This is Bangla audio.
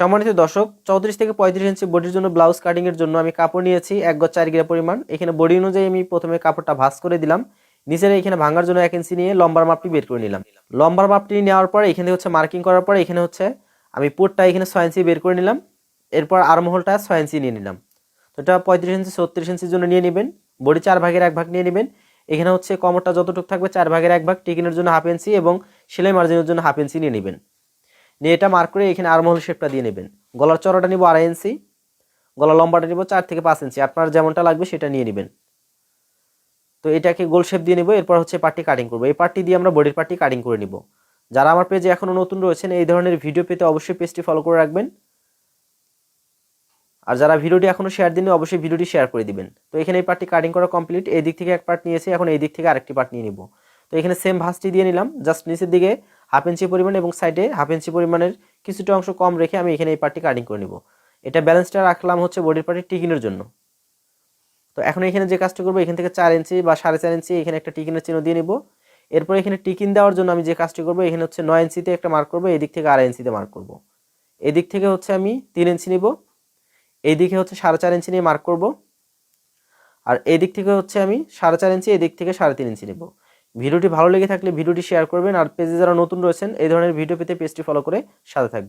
সম্মানিত দর্শক, চৌত্রিশ থেকে পঁয়ত্রিশ ইঞ্চি বডির জন্য ব্লাউজ কাটিং এর জন্য আমি কাপড় নিয়েছি এক গজ চার গিরা পরিমাণ। এখানে বডি অনুযায়ী আমি প্রথমে কাপড়টা ভাঁজ করে দিলাম। নিচের এখানে ভাঙার জন্য এক ইঞ্চি নিয়ে লম্বার মাপটি বের করে নিলাম। লম্বার মাপটি নেওয়ার পরে এখানে হচ্ছে মার্কিং করার পরে এখানে হচ্ছে আমি পুরটা এখানে ছয় ইঞ্চি বের করে নিলাম। এরপর আর্মহোলটা ছয় ইঞ্চি নিয়ে নিলাম। তো এটা পঁয়ত্রিশ ইঞ্চি, ছত্রিশ ইঞ্চির জন্য নিয়ে নেবেন। বডি চার ভাগের এক ভাগ নিয়ে নেবেন। এখানে হচ্ছে কমরটা যতটুকু থাকবে চার ভাগের এক ভাগ। টিকিনের জন্য হাফ ইঞ্চি এবং সেলাই মার্জিনের জন্য হাফ ইঞ্চি নিয়ে নেবেন। নিয়ে এটা মার্ক করে এখানে আর্মহোল শেপটা দিয়ে নেবেন। গলার চড়াটা নিব আড়াই ইঞ্চি গলা লম্বাটা নিব চার থেকে পাঁচ ইঞ্চি আপনার যেমনটা লাগবে সেটা নিয়ে নেবেন। তো এটাকে গোল শেপ দিয়ে নিব, এরপর হচ্ছে পার্টি কাটিং করব। এই পার্টি দিয়ে আমরা বডির পার্টি কাটিং করে নিব। যারা আমার পেজে এখনও নতুন রয়েছেন, এই ধরনের ভিডিও পেতে অবশ্যই পেজটি ফলো করে রাখবেন। আর যারা ভিডিওটি এখনও শেয়ার দিন অবশ্যই ভিডিওটি শেয়ার করে দিবেন। তো এখানে এই পার্টটি কাটিং করা কমপ্লিট এই দিক থেকে এক পার্ট নিয়েছি, এখন এই দিক থেকে আরেকটি পার্ট নিয়ে নিব। তো এখানে সেম ভাঁজটি দিয়ে নিলাম। জাস্ট নিচের দিকে হাফ ইঞ্চি পরিমাণ এবং সাইডে হাফ ইঞ্চি পরিমাণের কিছুটা অংশ কম রেখে আমি এখানে এই পার্টটি কাটিং করে নিব। এটা ব্যালেন্সটা রাখলাম হচ্ছে বডির পার্টি টিকিনের জন্য। তো এখন এখানে যে কাজটা করব, এখান থেকে চার ইঞ্চি বা সাড়ে চার ইঞ্চি এখানে একটা টিকিনের চিহ্ন দিয়ে নিব। এরপর এখানে টিকিন দেওয়ার জন্য আমি যে কাজটি করব, এখানে হচ্ছে নয় ইঞ্চিতে একটা মার্ক করব, এদিক থেকে আড়াই ইঞ্চিতে মার্ক করব। এদিক থেকে হচ্ছে আমি তিন ইঞ্চি নিব। এইদিকে হচ্ছে সাড়ে চার ইঞ্চি নিয়ে মার্ক করব। আর এদিক থেকে হচ্ছে আমি সাড়ে চার ইঞ্চি, এদিক থেকে সাড়ে তিন ইঞ্চি নেব। ভিডিওটি ভালো লেগে থাকলে ভিডিওটি শেয়ার করবেন আর পেজে যারা নতুন রয়েছেন, এই ধরনের ভিডিও পেতে পেজটি ফলো করে সাথে থাকবেন।